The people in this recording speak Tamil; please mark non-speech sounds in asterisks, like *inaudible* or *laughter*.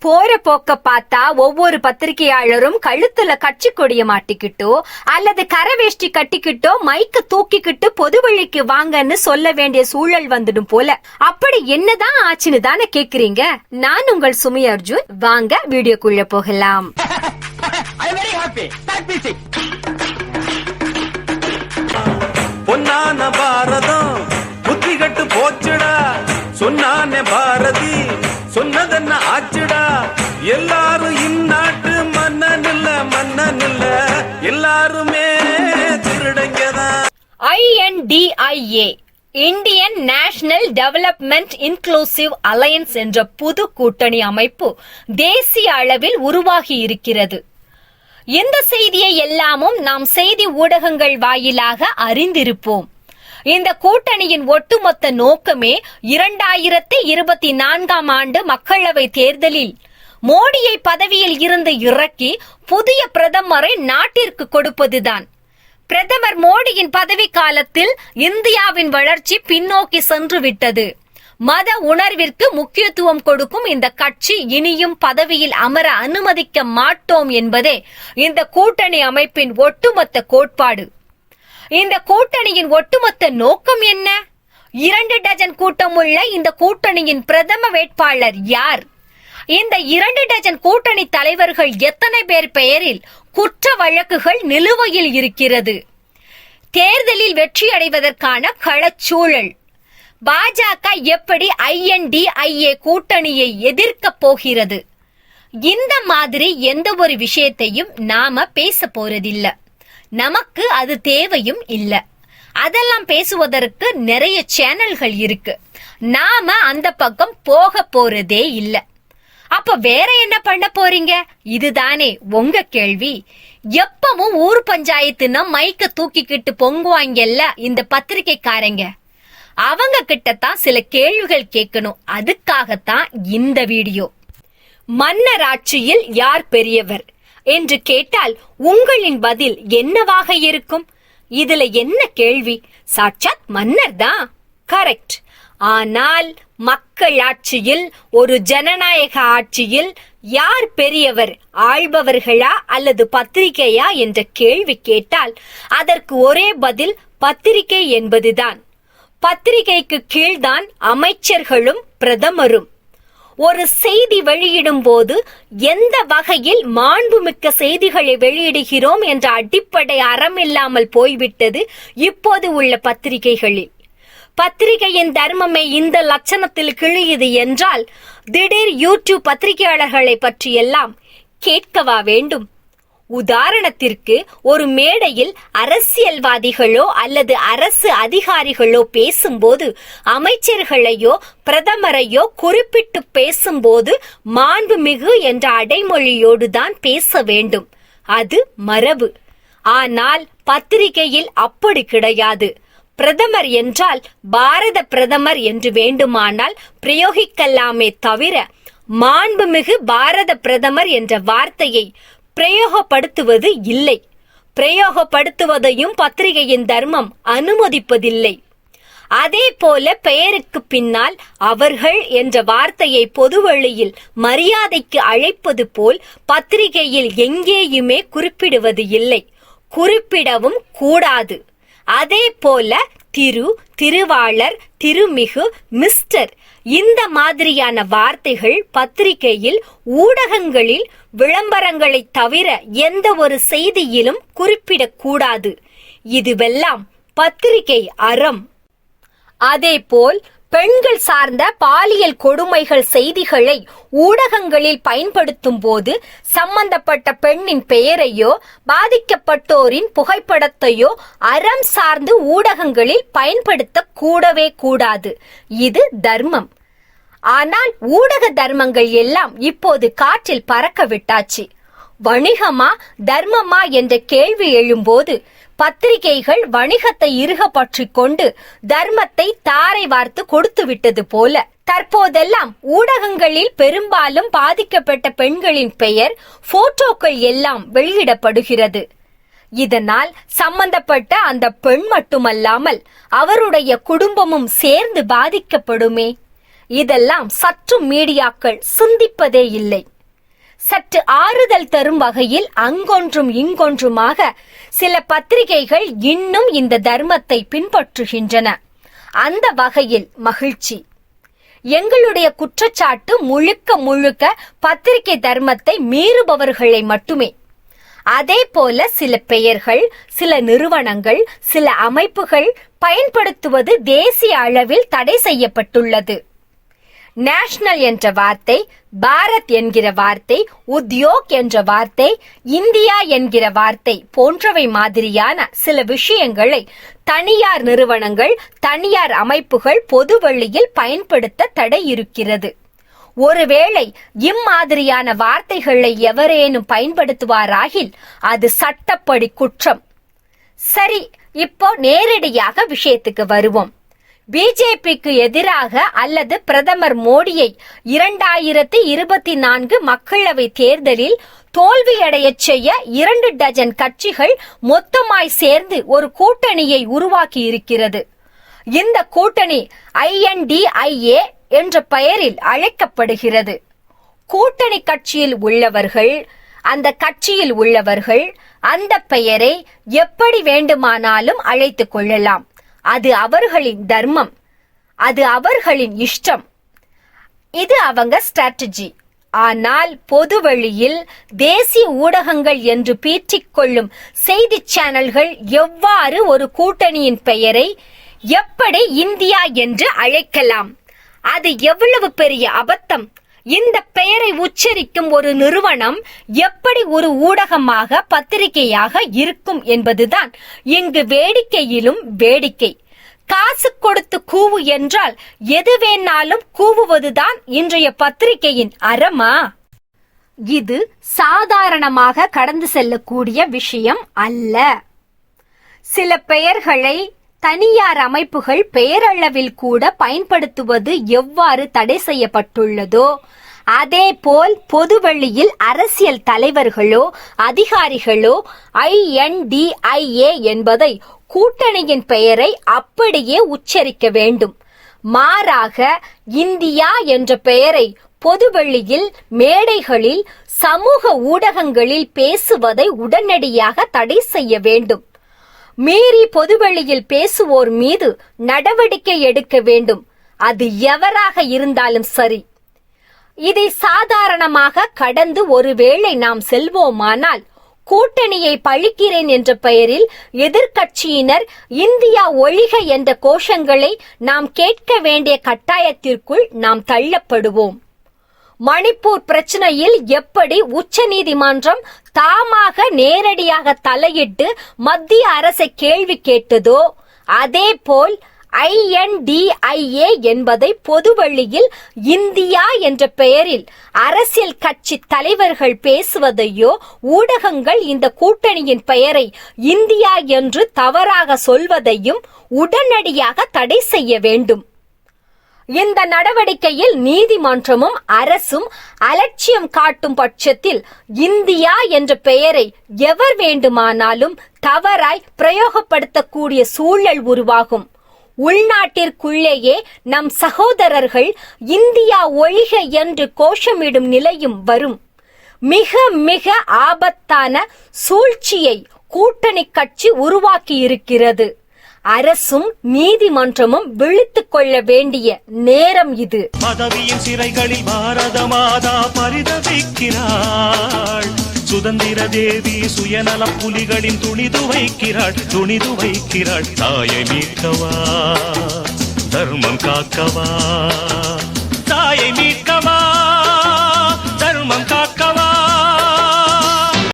போற போக்க பார்த்தா ஒவ்வொரு பத்திரிகையாளரும் கழுத்துல கட்சி கொடிய மாட்டிக்கிட்டோ அல்லது கரவேஷ்டி கட்டிக்கிட்டோ மைக்க தூக்கிக்கிட்டு பொது வழிக்கு வாங்கன்னு சொல்ல வேண்டிய சூழல் வந்துடும் போல. அப்படி என்னதான் ஆச்சுன்னு தானே கேக்குறீங்க? நான் உங்கள் சுமி அர்ஜுன். வாங்க வீடியோக்குள்ள போகலாம். *laughs* I am very happy. Start music. பொன்னான பாரதம் புத்தி கட்டு போச்சுடா. சொன்னானே பாரதி சொன்னதென்ன ஆச்சுடா? எல்லாரும் இந்நாட்டு மன்னனில்ல மன்னனில்ல. எல்லாருமே திருடங்கதான். INDIA Indian national development inclusive alliance என்ற புது கூட்டணி அமைப்பு தேசிய அளவில் உருவாகி இருக்கிறது. இந்த செய்தியை எல்லாமும் நாம் செய்தி ஊடகங்கள் வாயிலாக அறிந்திருப்போம். இந்த கூட்டணியின் ஒட்டுமொத்த நோக்கமே இரண்டாயிரத்தி இருபத்தி நான்காம் ஆண்டு மக்களவை தேர்தலில். மோடியை பதவியில் இருந்து இறக்கி புதிய பிரதமரை நாட்டிற்கு கொடுப்பதுதான். பிரதமர் மோடியின் பதவி காலத்தில் இந்தியாவின் வளர்ச்சி பின்னோக்கி சென்று விட்டது. மத உணர்விற்கு முக்கியத்துவம் கொடுக்கும் இந்த கட்சி இனியும் பதவியில் அமர அனுமதிக்க மாட்டோம் என்பதே இந்த கூட்டணி அமைப்பின் ஒட்டுமொத்த கோட்பாடு. இந்த கூட்டணியின் ஒட்டுமொத்த நோக்கம் என்ன? இரண்டு டஜன் கூட்டம் உள்ள இந்த கூட்டணியின் பிரதம வேட்பாளர் யார்? இந்த இரண்டு டஜன் கூட்டணி தலைவர்கள் எத்தனை பேர் பெயரில் குற்ற வழக்குகள் நிலுவையில் இருக்கிறது? தேர்தலில் வெற்றி அடைவதற்கான களச்சூழல். பாஜக எப்படி ஐஎன்டிஐஏ கூட்டணியை எதிர்க்கப் போகிறது? இந்த மாதிரி எந்த ஒரு விஷயத்தையும் நாம பேச போறதில்லை. நமக்கு அது தேவையும் இல்லை. அதெல்லாம் பேசுவதற்கு நிறைய சேனல்கள் இருக்கு. நாம அந்த பக்கம் போக போறதே இல்ல. அப்ப வேற என்ன பண்ண போறீங்க? இதுதானே உங்க கேள்வி. எப்பவும் ஊர் பஞ்சாயத்துன்னா மைக்க தூக்கிக்கிட்டு பொங்குவாங்கல்ல இந்த பத்திரிக்கைக்காரங்க அவங்க கிட்டத்தான் சில கேள்விகள் கேட்கணும். அதுக்காகத்தான் இந்த வீடியோ. மன்னர் ஆட்சியில் யார் பெரியவர்? என்று கேட்டால் உங்களின் பதில் என்னவாக இருக்கும்? இதுல என்ன கேள்வி? சாட்சாத் மன்னர் தான் கரெக்ட் ஆனால் மக்கள் ஆட்சியில் ஒரு ஜனநாயக ஆட்சியில் யார் பெரியவர் ஆள்பவர்களா அல்லது பத்திரிகையா என்ற கேள்வி கேட்டால் அதற்கு ஒரே பதில் பத்திரிகை என்பதுதான். பத்திரிகைக்கு கீழ்தான் அமைச்சர்களும் பிரதமரும். ஒரு செய்தி வெளியிடும் போது எந்த வகையில் மாண்புமிக்க செய்திகளை வெளியிடுகிறோம் என்ற அடிப்படை அறம் இல்லாமல் போய்விட்டது இப்போது உள்ள பத்திரிகைகளில். பத்திரிகையின் தர்மமே இந்த லட்சணத்தில் கிழியுது என்றால் திடீர் யூடியூப் பத்திரிகையாளர்களை பற்றியெல்லாம் கேட்கவா வேண்டும். உதாரணத்திற்கு ஒரு மேடையில் அரசியல்வாதிகளோ அல்லது அரசு அதிகாரிகளோ பேசும்போது அமைச்சர்களையோ பிரதமரையோ குறிப்பிட்டு பேசும்போது மாண்புமிகு என்ற அடைமொழியோடு தான் பேச வேண்டும். அது மரபு. ஆனால் பத்திரிகையில் அப்படி கிடையாது. பிரதமர் என்றால் பாரத பிரதமர் என்று வேண்டுமானால் பிரயோகிக்கலாமே தவிர மாண்புமிகு பாரத பிரதமர் என்ற வார்த்தையை பிரயோகப்படுத்துவது இல்லை. பிரயோகப்படுத்துவதையும் பத்திரிகையின் தர்மம் அனுமதிப்பதில்லை. அதே போல பெயருக்கு பின்னால் அவர்கள் என்ற வார்த்தையை பொதுவெளியில் மரியாதைக்கு அழைப்பது போல் பத்திரிகையில் எங்கேயுமே குறிப்பிடுவது இல்லை. குறிப்பிடவும் கூடாது. அதே போல திரு திருவாளர் திருமிகு மிஸ்டர் இந்த மாதிரியான வார்த்தைகள் பத்திரிகையில் ஊடகங்களில் விளம்பரங்களை தவிர எந்த ஒரு செய்தியிலும் குறிப்பிடக்கூடாது. இதுவெல்லாம் பத்திரிகை அறம். அதேபோல் பெண்கள் சார்ந்த பாலியல் கொடுமைகள் செய்திகளை ஊடகங்களில் பயன்படுத்தும் போது சம்பந்தப்பட்ட பெண்ணின் பெயரையோ பாதிக்கப்பட்டோரின் புகைப்படத்தையோ அறம் சார்ந்து ஊடகங்களில் பயன்படுத்த கூடவே கூடாது. இது தர்மம். ஆனால் ஊடக தர்மங்கள் எல்லாம் இப்போது காற்றில் பறக்க விட்டாச்சு. வணிகமா தர்மமா என்ற கேள்வி எழும்போது பத்திரிகைகள் வணிகத்தை இருக பற்றி கொண்டு தர்மத்தை தாரை வார்த்து கொடுத்து விட்டது போல. தற்போதெல்லாம் ஊடகங்களில் பெரும்பாலும் பாதிக்கப்பட்ட பெண்களின் பெயர் போட்டோக்கள் எல்லாம் வெளியிடப்படுகிறது. இதனால் சம்பந்தப்பட்ட அந்த பெண் மட்டுமல்லாமல் அவருடைய குடும்பமும் சேர்ந்து பாதிக்கப்படுமே. இதெல்லாம் சற்று மீடியாக்கள் சிந்திப்பதே இல்லை. சற்று ஆறுதல் தரும் வகையில் அங்கொன்றும் இங்கொன்றுமாக சில பத்திரிகைகள் இன்னும் இந்த தர்மத்தை பின்பற்றுகின்றன. அந்த வகையில் மகிழ்ச்சி. எங்களுடைய குற்றச்சாட்டு முழுக்க முழுக்க பத்திரிகை தர்மத்தை மீறுபவர்களை மட்டுமே. அதே போல சில பெயர்கள் சில நிறுவனங்கள் சில அமைப்புகள் பயன்படுத்துவது தேசிய அளவில் தடை செய்யப்பட்டுள்ளது. நேஷனல் என்ற வார்த்தை பாரத் என்கிற வார்த்தை உத்யோக் என்ற வார்த்தை இந்தியா என்கிற வார்த்தை போன்றவை மாதிரியான சில விஷயங்களை தனியார் நிறுவனங்கள் தனியார் அமைப்புகள் பொதுவெளியில் பயன்படுத்த தடை இருக்கிறது. ஒருவேளை இம்மாதிரியான வார்த்தைகளை எவரேனும் பயன்படுத்துவாராகில் அது சட்டப்படி குற்றம். சரி இப்போ நேரடியாக விஷயத்துக்கு வருவோம். பிஜேபிக்கு எதிராக அல்லது பிரதமர் மோடியை இரண்டாயிரத்தி இருபத்தி நான்கு மக்களவை தேர்தலில் தோல்வியடையச் செய்ய இரண்டு டஜன் கட்சிகள் மொத்தமாய் சேர்ந்து ஒரு கூட்டணியை உருவாக்கி இருக்கிறது இந்த கூட்டணி ஐஎன்டிஐஏ என்ற பெயரில் அழைக்கப்படுகிறது. கூட்டணி கட்சியில் உள்ளவர்கள் அந்த கட்சியில் உள்ளவர்கள் அந்த பெயரை எப்படி வேண்டுமானாலும் அழைத்துக் கொள்ளலாம். அது அவர்களின் தர்மம். அது அவர்களின் இஷ்டம். இது அவங்க ஸ்ட்ராட்டஜி ஆனால் பொதுவெளியில் தேசிய ஊடகங்கள் என்று பீற்றிக் கொள்ளும் செய்தி சேனல்கள் எவ்வாறு ஒரு கூட்டணியின் பெயரை எப்படி இந்தியா என்று அழைக்கலாம். அது எவ்வளவு பெரிய அபத்தம்? இந்த பெயரை உச்சரிக்கும் ஒரு நிறுவனம் எப்படி ஒரு ஊடகமாக பத்திரிகையாக இருக்கும் என்பதுதான். இங்கு வேடிக்கையிலும் வேடிக்கை. காசு கொடுத்து கூவு என்றால் எது வேணாலும் கூவுவதுதான் இன்றைய பத்திரிகையின் அறமா? இது சாதாரணமாக கடந்து செல்லக்கூடிய விஷயம் அல்ல. சில பெயர்களை தனியார் அமைப்புகள் பெயரளவில் கூட பயன்படுத்துவது எவ்வாறு தடை செய்யப்பட்டுள்ளதோ அதேபோல் பொதுவெளியில் அரசியல் தலைவர்களோ அதிகாரிகளோ ஐஎன்டிஐஏ என்பதை கூட்டணியின் பெயரை அப்படியே உச்சரிக்க வேண்டும். மாறாக இந்தியா என்ற பெயரை பொதுவெளியில் மேடைகளில் சமூக ஊடகங்களில் பேசுவதை உடனடியாக தடை செய்ய வேண்டும். மீறி பொதுவெளியில் பேசுவோர் மீது நடவடிக்கை எடுக்க வேண்டும். அது எவராக இருந்தாலும் சரி. இதை சாதாரணமாக கடந்து ஒருவேளை நாம் செல்வோமானால் கூட்டணியை பழிக்கிறேன் என்ற பெயரில் எதிர்க்கட்சியினர் இந்தியா ஒழிக என்ற கோஷங்களை நாம் கேட்க வேண்டிய கட்டாயத்திற்குள் நாம் தள்ளப்படுவோம். மணிப்பூர் பிரச்சனையில் எப்படி உச்சநீதிமன்றம் தாமாக நேரடியாக தலையிட்டு மத்திய அரசை கேள்வி கேட்டதோ அதேபோல் ஐஎன்டிஐஏ என்பதை பொதுவழியில் இந்தியா என்ற பெயரில் அரசியல் கட்சி தலைவர்கள் பேசுவதையோ ஊடகங்கள் இந்த கூட்டணியின் பெயரை இந்தியா என்று தவறாக சொல்வதையும் உடனடியாக தடை செய்ய வேண்டும். இந்த நடவடிக்கையில் நீதிமன்றமும் அரசும் அலட்சியம் காட்டும் பட்சத்தில் இந்தியா என்ற பெயரை எவர் வேண்டுமானாலும் தவறாய் பிரயோகப்படுத்தக்கூடிய சூழல் உருவாகும். உள்நாட்டிற்குள்ளேயே நம் சகோதரர்கள் இந்தியா ஒழிக என்று கோஷமிடும் நிலையும் வரும். மிக மிக ஆபத்தான சூழ்ச்சியை கூட்டணி கட்சி உருவாக்கி இருக்கிறது அரசும் நீதிமன்றமும் விழித்துக் கொள்ள வேண்டிய நேரம் இது. பதவியின் சிறைகளில் பாரத மாதா பரிதவிக்கிறார். சுதந்திர தேவி சுயநல புலிகளின் துணிது வைக்கிறாள் துணிது வைக்கிறாள். தாயை மீட்கவா தர்மம் காக்கவா? தாயை மீட்கவா